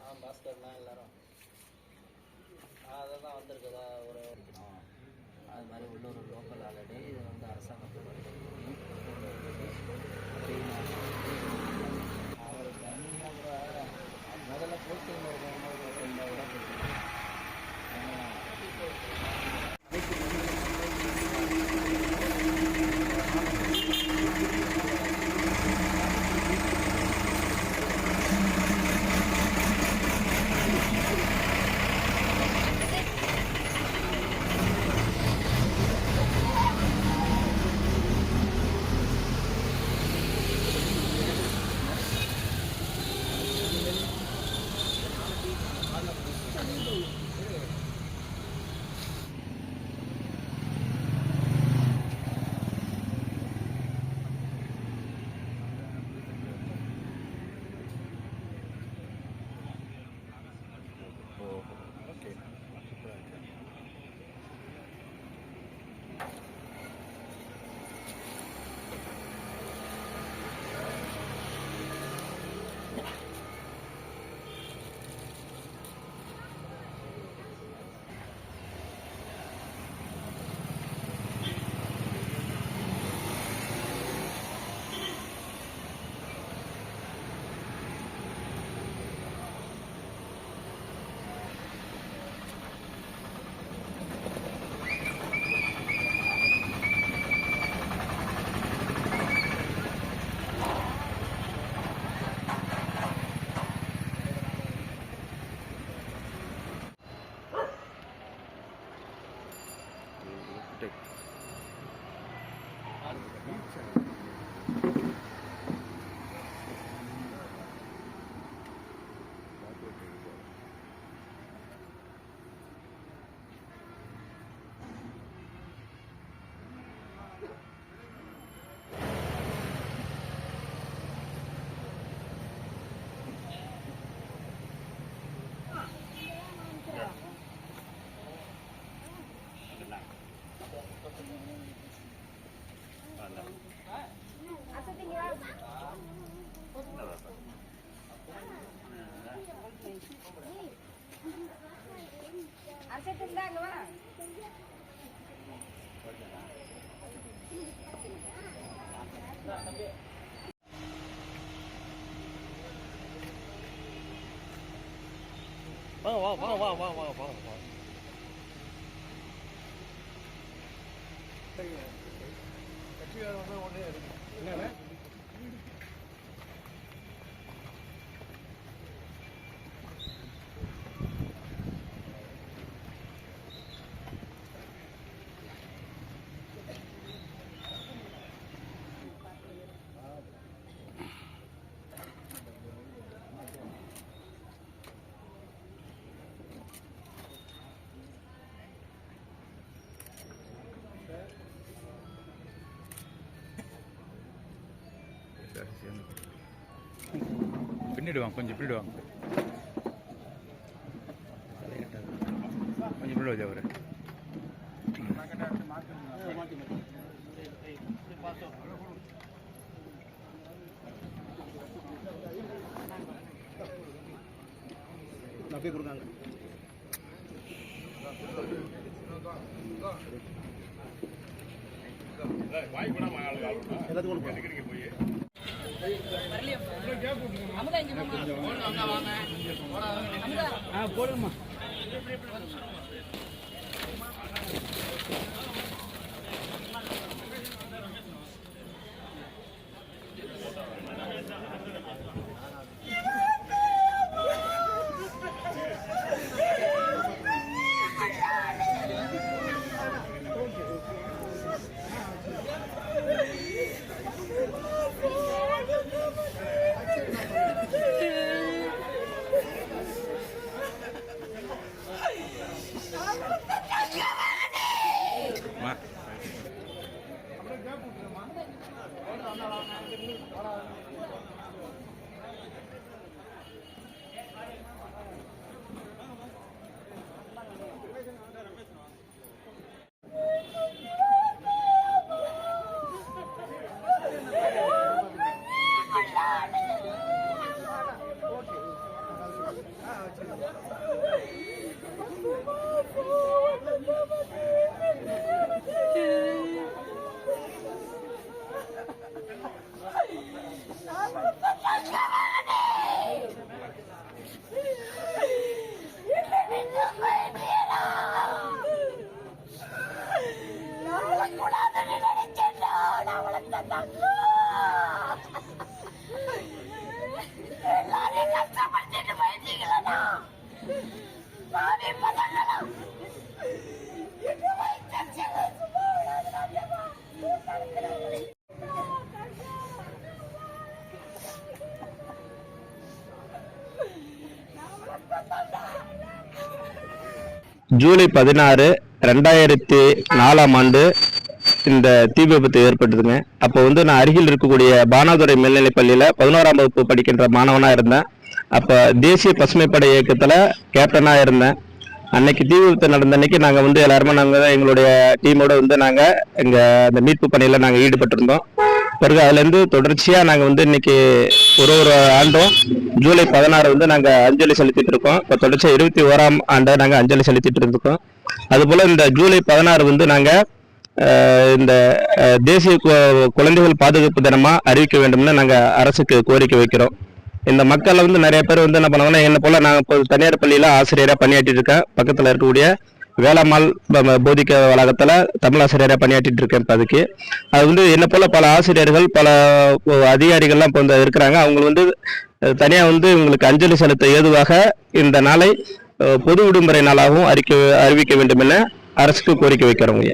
ஆ பாஸ்கர்னா எல்லாரும். அதை தான் வந்திருக்குதா? ஒரு அது மாதிரி உள்ளூர் லோக்கல் ஆல்ரெடி இது வந்து அரசு って。あるんだ、ゆうちゃ。வாங்க வா வாங்க வா வா வா வா. வா பின்னாடி வாங்க கொஞ்சம் பின்னாடி வாங்க கொஞ்சம் பின்னாடி அவரு அப்படியே கொடுக்காங்க எல்லாத்துக்கும் ஆ போடுங்கம்மா. எல்லாரையும் கஷ்டப்படுத்திட்டு ஜூலை பதினாறு ரெண்டாயிரத்தி நாலாம் ஆண்டு இந்த தீ விபத்து ஏற்பட்டதுங்க. அப்போ வந்து நான் அருகில் இருக்கக்கூடிய பானாதுரை மேல்நிலைப் பள்ளியில் பதினோராம் வகுப்பு படிக்கின்ற மாணவனாக இருந்தேன். அப்போ தேசிய பசுமைப்படை இயக்கத்தில் கேப்டனாக இருந்தேன். அன்னைக்கு தீ விபத்து நடந்த அன்னைக்கு நாங்கள் வந்து எல்லாருமே நாங்கள் எங்களுடைய டீமோட வந்து நாங்கள் எங்கள் அந்த மீட்பு பணியில் நாங்கள் ஈடுபட்டிருந்தோம். பிறகு அதுலேருந்து தொடர்ச்சியாக நாங்கள் வந்து இன்னைக்கு ஒரு ஒரு ஆண்டும் ஜூலை பதினாறு வந்து நாங்கள் அஞ்சலி செலுத்திட்டு இருக்கோம். இப்போ தொடர்ச்சியாக இருபத்தி ஓராம் ஆண்டை நாங்கள் அஞ்சலி செலுத்திட்டு இருக்கோம் அதுபோல் இந்த ஜூலை பதினாறு வந்து நாங்கள் இந்த தேசிய கு- குழந்தைகள் பாதுகாப்பு தினமாக அறிவிக்க வேண்டும்னு நாங்கள் அரசுக்கு கோரிக்கை வைக்கிறோம். இந்த மக்கள் வந்து நிறைய பேர் வந்து என்ன பண்ணுவாங்கன்னா என்ன போல நான் இப்போ தனியார் பள்ளியில் ஆசிரியராக பணியாற்றிட்டு இருக்கேன். பக்கத்தில் இருக்கக்கூடிய வேளாமால் போதிக்க வளாகத்தில் தமிழ் ஆசிரியராக பணியாற்றிட்டு இருக்கேன் இப்போ அதுக்கு. அது வந்து என்ன போல பல ஆசிரியர்கள் பல அதிகாரிகள்லாம் இப்போ வந்து இருக்கிறாங்க. அவங்க வந்து தனியாக வந்து உங்களுக்கு அஞ்சலி செலுத்த ஏதுவாக இந்த நாளை பொது விடுமுறை நாளாகவும் அறிக்கை அறிவிக்க வேண்டும் என அரசுக்கு கோரிக்கை வைக்கிறோங்க